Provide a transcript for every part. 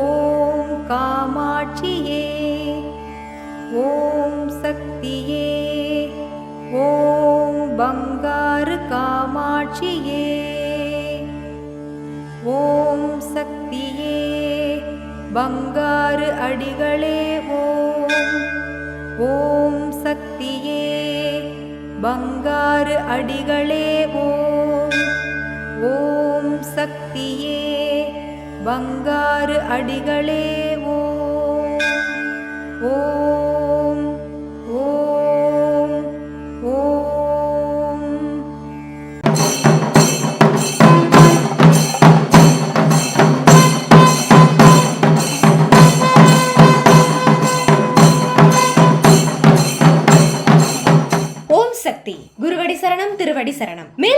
ஓம் காமாட்சியே ஓம் சக்தியே ஓம் பங்காரு காமாட்சியே ஓம் சக்தியே பங்காறு அடிகளே ஓம் ஓம் சக்தியே பங்காறு அடிகளே ஓம் ஓம் சக்தியே வங்காறு அடிகளே ஓம் ஓம் ஓம் ஓம். ஓம் சக்தி. குருவடி சரணம் திருவடி சரணம். மேல்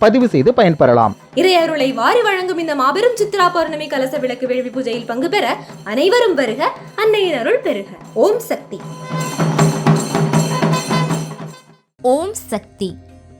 பதிவு செய்து பயன்பெறலாம். இறையருளை வாரி வழங்கும் இந்த மாபெரும் சித்ரா பௌர்ணமி கலச விளக்கு வேள்வி பூஜையில் பங்கு பெற அனைவரும் வருக அன்னையின் அருள் பெறுக ஓம் சக்தி. ஓம் சக்தி.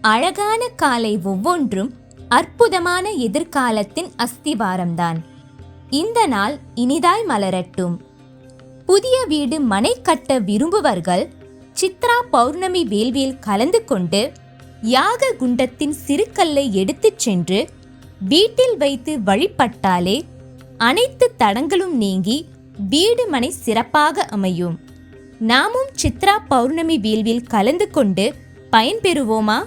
அழகான காலை ஒவ்வொன்றும் அற்புதமான எதிர்காலத்தின் அஸ்திவாரம்தான். இந்த நாள் இனிதாய் மலரட்டும். புதிய வீடு மனை கட்ட விரும்புவர்கள் சித்ரா பௌர்ணமி வேள்வியில் கலந்து கொண்டு யாக குண்டத்தின் சிறுகல்லை எடுத்துச் சென்று வீட்டில் வைத்து வழிபட்டாலே அனைத்து தடங்களும் நீங்கி வீடு மனை சிறப்பாக அமையும். நாமும் சித்ரா பௌர்ணமி வீழ்வில் கலந்து கொண்டு பயன்பெறுவோமா?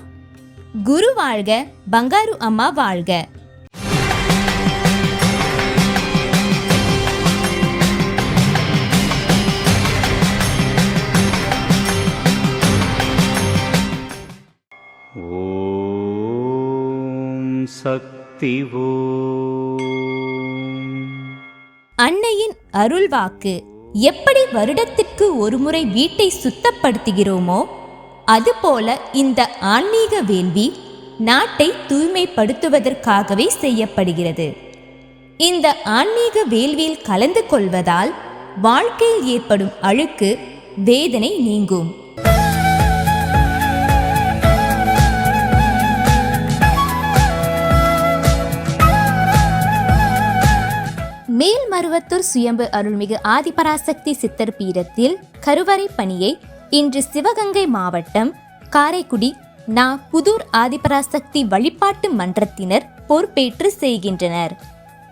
குரு வாழ்க பங்காரு அம்மா வாழ்க. அன்னையின் அருள்வாக்கு எப்படி வருடத்திற்கு ஒருமுறை வீட்டை சுத்தப்படுத்துகிறோமோ அதுபோல இந்த ஆன்மீக வேள்வி நாட்டை தூய்மைப்படுத்துவதற்காகவே செய்யப்படுகிறது. இந்த ஆன்மீக வேள்வியில் கலந்து கொள்வதால் வாழ்க்கையில் ஏற்படும் அழுக்கு வேதனை நீங்கும். மேல்மருவத்தூர் சுயம்பு அருள்மிகு ஆதிபராசக்தி சித்தர் பீடத்தில் கருவறை பணியை இன்று சிவகங்கை மாவட்டம் காரைக்குடி நா புதூர் ஆதிபராசக்தி வழிபாட்டு மன்றத்தினர் பொறுப்பேற்று செய்கின்றனர்.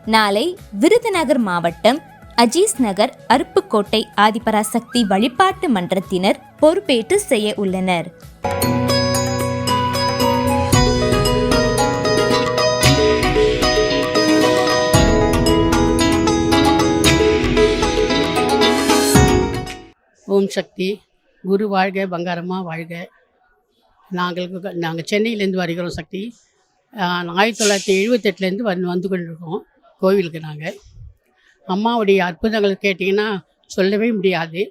நாளை விருதுநகர் மாவட்டம் அஜீஸ் நகர் அருப்புக்கோட்டை ஆதிபராசக்தி வழிபாட்டு மன்றத்தினர் பொறுப்பேற்று செய்ய உள்ளனர். ஓம் சக்தி. குரு வாழ்க பங்காரமாக வாழ்க. நாங்கள் நாங்கள் சென்னையிலேருந்து வருகிறோம் சக்தி. ஆயிரத்தி தொள்ளாயிரத்தி எழுபத்தெட்டுலேருந்து வந்து வந்து கொண்டிருக்கோம் கோவிலுக்கு நாங்கள் அம்மாவுடைய அற்புதங்கள் கேட்டிங்கன்னா சொல்லவே முடியாது.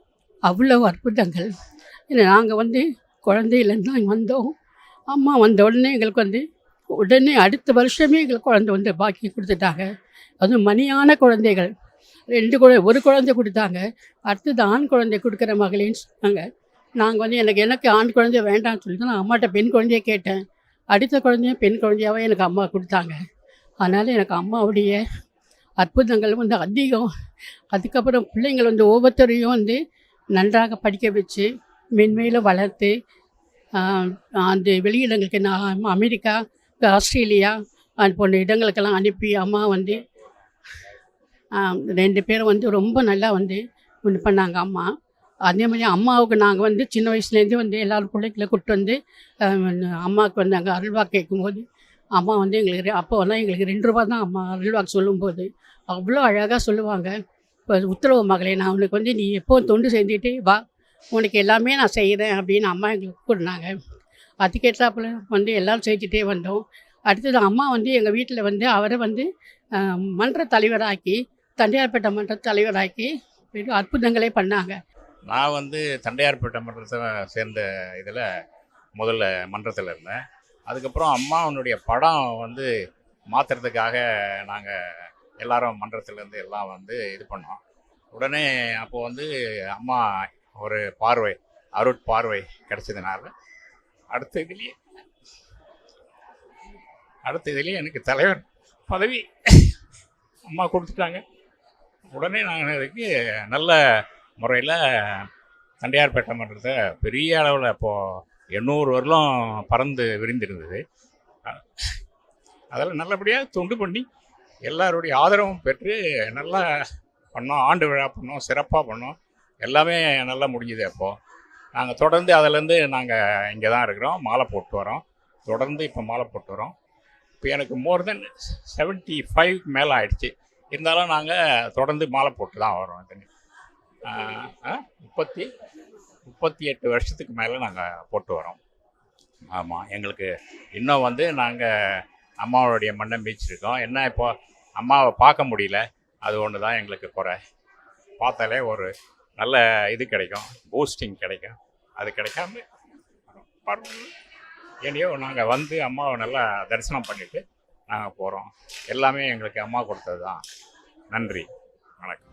அவ்வளோ அற்புதங்கள். நாங்கள் வந்து குழந்தையிலேருந்து தான் வந்தோம். அம்மா வந்த உடனே எங்களுக்கு வந்து உடனே அடுத்த வருஷமே எங்களுக்கு குழந்தை வந்து பாக்கி கொடுத்துட்டாங்க. அதுவும் மணியான குழந்தைகள். ரெண்டு குழ ஒரு குழந்தை கொடுத்தாங்க. அடுத்தது ஆண் குழந்தை கொடுக்குற மகளின்னு சொன்னாங்க. நாங்கள் வந்து எனக்கு எனக்கு ஆண் குழந்தை வேண்டாம்னு சொல்லிட்டு நான் அம்மாட்ட பெண் குழந்தைய கேட்டேன். அடுத்த குழந்தையும் பெண் குழந்தையாவே எனக்கு அம்மா கொடுத்தாங்க. அதனால் எனக்கு அம்மாவுடைய அற்புதங்கள் வந்து அதிகம். அதுக்கப்புறம் பிள்ளைங்கள் வந்து ஒவ்வொருத்தரையும் வந்து நன்றாக படிக்க வச்சு மென்மையில் வளர்த்து அந்த வெளியிடங்களுக்கு நான் அமெரிக்கா ஆஸ்திரேலியா அது போன்ற இடங்களுக்கெல்லாம் அனுப்பி அம்மா வந்து ரெண்டு பேரும் வந்து ரொம்ப நல்லா வந்து இது பண்ணாங்க அம்மா. அதே மாதிரி அம்மாவுக்கு நாங்கள் வந்து சின்ன வயசுலேருந்து வந்து எல்லாரும் பிள்ளைகளை கூப்பிட்டு வந்து அம்மாவுக்கு வந்து அங்கே கேட்கும்போது அம்மா வந்து எங்களுக்கு ரெ- எங்களுக்கு ரெண்டு ரூபா தான் அம்மா அருள்வாக்கு சொல்லும்போது அவ்வளோ அழகாக சொல்லுவாங்க. இப்போ உத்தரவு மகளே நான் உனக்கு வந்து நீ எப்போ தொண்டு செஞ்சுட்டு வா உனக்கு எல்லாமே நான் செய்கிறேன் அப்படின்னு அம்மா எங்களுக்கு கூறினாங்க அதுக்கேற்றாப்புல வந்து எல்லோரும் செஞ்சுட்டே வந்தோம். அடுத்தது அம்மா வந்து எங்கள் வீட்டில் வந்து அவரை வந்து மன்ற தலைவராக்கி தண்டையார்பேட்டை மன்ற தலைவராக்கி பெரிய அற்புதங்களே பண்ணாங்க. நான் வந்து தண்டையார்பேட்டை மன்றத்தை சேர்ந்த இதில் முதல்ல மன்றத்தில் இருந்தேன். அதுக்கப்புறம் அம்மாவனுடைய படம் வந்து மாற்றுறதுக்காக நாங்கள் எல்லாரும் மன்றத்துலேருந்து எல்லாம் வந்து இது பண்ணோம். உடனே அப்போது வந்து அம்மா ஒரு பார்வை அருட்பார்வை கிடைச்சதுனால அடுத்த இதுலேயே அடுத்த இதுலேயே எனக்கு தலைவர் பதவி அம்மா கொடுத்துட்டாங்க. உடனே நாங்கள் அதுக்கு நல்ல முறையில் தண்டையார்பேட்டை மன்றத்தை பெரிய அளவில் இப்போது எண்ணூறு வருடம் பறந்து விரிந்திருந்தது. அதில் நல்லபடியாக தொண்டு பண்ணி எல்லாருடைய ஆதரவும் பெற்று நல்லா பண்ணோம். ஆண்டு விழா பண்ணோம் சிறப்பாக பண்ணோம். எல்லாமே நல்லா முடிஞ்சுது அப்போது நாங்கள் தொடர்ந்து அதிலேருந்து நாங்கள் இங்கே தான் இருக்கிறோம். மாலை போட்டு வரோம். தொடர்ந்து இப்போ மாலை போட்டு வரோம். இப்போ எனக்கு மோர் தென் செவன்ட்டி ஃபைவ் மேலே ஆயிடுச்சு. இருந்தாலும் நாங்கள் தொடர்ந்து மாலை போட்டு தான் வரோம் இதுன்னு முப்பத்தி முப்பத்தி எட்டு வருஷத்துக்கு மேலே நாங்கள் போட்டு வரோம். ஆமாம் எங்களுக்கு இன்னும் வந்து நாங்கள் அம்மாவுடைய மண்ணை மீச்சிருக்கோம் என்ன இப்போ அம்மாவை பார்க்க முடியல அது ஒன்று தான் எங்களுக்கு குறை. பார்த்தாலே ஒரு நல்ல இது கிடைக்கும் பூஸ்டிங் கிடைக்கும். அது கிடைக்காம பரவாயில்ல. நாங்கள் வந்து அம்மாவை நல்லா தரிசனம் பண்ணிவிட்டு நாங்கள் போகிறோம் எல்லாமே எங்களுக்கு அம்மா கொடுத்தது தான் நன்றி. வணக்கம்.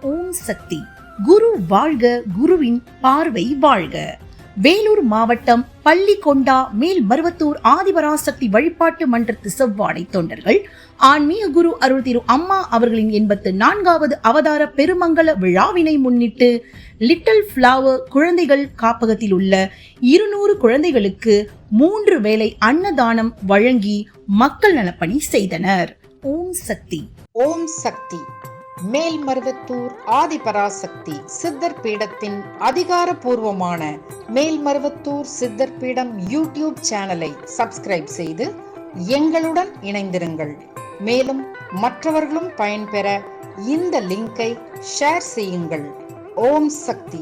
ஓம் சக்தி. குரு வாழ்க குருவின் பார்வை வாழ்க. வேலூர் மாவட்டம் பள்ளிகொண்டா மேல்மருவத்தூர் ஆதிபராசக்தி வழிபாட்டு மன்றத்து செவ்வாடை தொண்டர்கள் ஆன்மீக குரு அருள் திரு அம்மா அவர்களின் எண்பத்து நான்காவது அவதார பெருமங்கல விழாவினை முன்னிட்டு லிட்டில் ஃப்ளவர் குழந்தைகள் காப்பகத்தில் உள்ள இருநூறு குழந்தைகளுக்கு மூன்று வேளை அன்னதானம் வழங்கி மக்கள் நலப்பணி செய்தனர். ஓம் சக்தி. ஓம் சக்தி. மேல்மருவத்தூர் ஆதிபராசக்தி சித்தர் பீடத்தின் அதிகாரபூர்வமான மேல்மருவத்தூர் சித்தர் பீடம் யூடியூப் சேனலை சப்ஸ்கிரைப் செய்து எங்களுடன் இணைந்திருங்கள். மேலும் மற்றவர்களும் பயன்பெற இந்த லிங்கை ஷேர் செய்யுங்கள். ஓம் சக்தி.